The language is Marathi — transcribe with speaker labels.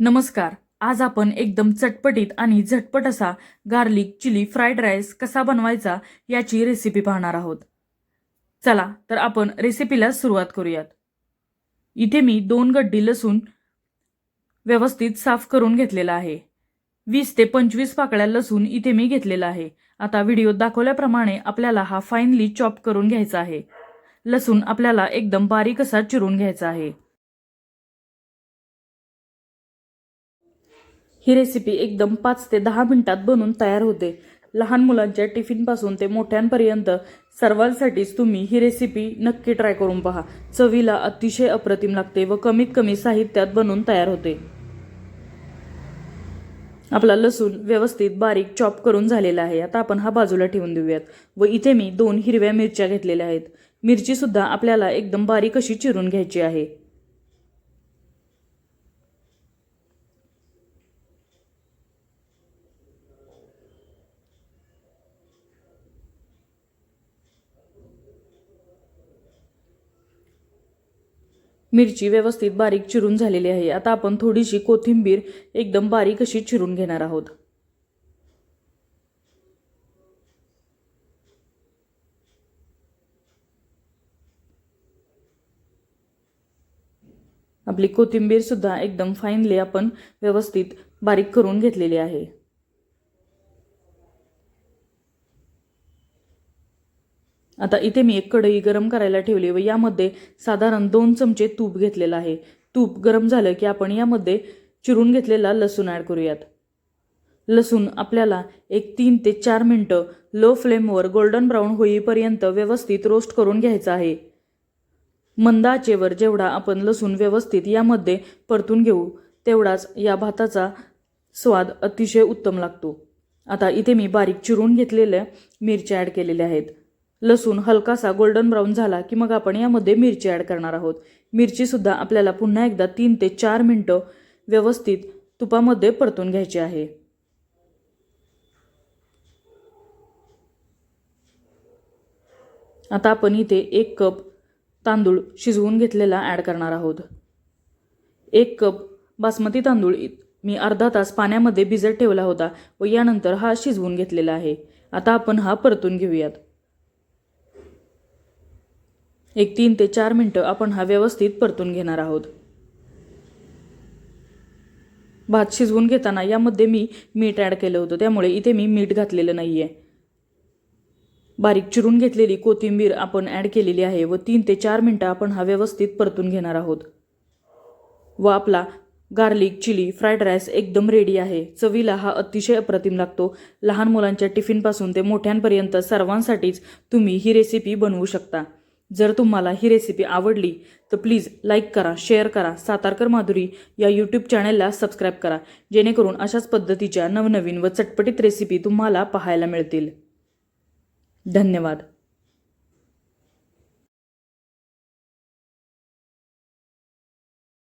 Speaker 1: नमस्कार. आज आपण एकदम चटपटीत आणि झटपट असा गार्लिक चिली फ्राईड राईस कसा बनवायचा याची रेसिपी पाहणार आहोत. चला तर आपण रेसिपीला सुरुवात करूयात. इथे मी दोन गड्डी लसूण व्यवस्थित साफ करून घेतलेला आहे. वीस ते पंचवीस पाकळ्या लसूण इथे मी घेतलेला आहे. आता व्हिडिओत दाखवल्याप्रमाणे आपल्याला हा फाईनली चॉप करून घ्यायचा आहे. लसूण आपल्याला एकदम बारीक असा चिरून घ्यायचा आहे. ही रेसिपी एकदम पाच ते दहा मिनिटात बनून तयार होते. लहान मुलांच्या टिफिनपासून ते मोठ्यांपर्यंत सर्वांसाठीच तुम्ही ही रेसिपी नक्की ट्राय करून पहा. चवीला अतिशय अप्रतिम लागते व कमीत कमी साहित्यात बनून तयार होते. आपला लसूण व्यवस्थित बारीक चॉप करून झालेला आहे. आता आपण हा बाजूला ठेवून देऊयात व इथे मी दोन हिरव्या मिरच्या घेतलेल्या आहेत. मिरची सुद्धा आपल्याला एकदम बारीक अशी चिरून घ्यायची आहे. मिरची व्यवस्थित बारीक चिरून झालेली आहे. आता आपण थोडीशी कोथिंबीर एकदम बारीक अशी चिरून घेणार आहोत. आपली कोथिंबीर सुद्धा एकदम फाईनली आपण व्यवस्थित बारीक करून घेतलेली आहे. आता इथे मी एक कढई गरम करायला ठेवली व यामध्ये साधारण दोन चमचे तूप घेतलेलं आहे. तूप गरम झालं की आपण यामध्ये चिरून घेतलेला लसूण ॲड करूयात. लसूण आपल्याला एक तीन ते चार मिनटं लो फ्लेमवर गोल्डन ब्राऊन होईपर्यंत व्यवस्थित रोस्ट करून घ्यायचं आहे. मंद आचेवर जेवढा आपण लसूण व्यवस्थित यामध्ये परतून घेऊ तेवढाच या भाताचा स्वाद अतिशय उत्तम लागतो. आता इथे मी बारीक चिरून घेतलेल्या मिरच्या ॲड केलेल्या आहेत. लसूण हलकासा गोल्डन ब्राऊन झाला की मग आपण यामध्ये मिरची ॲड करणार आहोत. मिरचीसुद्धा आपल्याला पुन्हा एकदा तीन ते चार मिनटं व्यवस्थित तुपामध्ये परतून घ्यायची आहे. आता आपण इथे एक कप तांदूळ शिजवून घेतलेला ॲड करणार आहोत. एक कप बासमती तांदूळ मी अर्धा तास पाण्यामध्ये भिजत ठेवला होता व यानंतर हा शिजवून घेतलेला आहे. आता आपण हा परतून घेऊयात. एक तीन ते चार मिनटं आपण हा व्यवस्थित परतून घेणार आहोत. भात शिजवून घेताना यामध्ये मी मीठ ॲड केलं होतं त्यामुळे इथे मी मीठ घातलेलं नाही आहे बारीक चिरून घेतलेली कोथिंबीर आपण ॲड केलेली आहे व तीन ते चार मिनटं आपण हा व्यवस्थित परतून घेणार आहोत. व आपला गार्लिक चिली फ्राईड राईस एकदम रेडी आहे. चवीला हा अतिशय अप्रतिम लागतो. लहान मुलांच्या टिफिनपासून ते मोठ्यांपर्यंत सर्वांसाठीच तुम्ही ही रेसिपी बनवू शकता. जर तुम्हाला ही रेसिपी आवडली तर प्लीज लाईक करा शेअर करा. सातारकर माधुरी या यूट्यूब चॅनलला सबस्क्राईब करा. जेणेकरून अशाच पद्धतीच्या नवनवीन व चटपटीत रेसिपी तुम्हाला पाहायला मिळतील. धन्यवाद.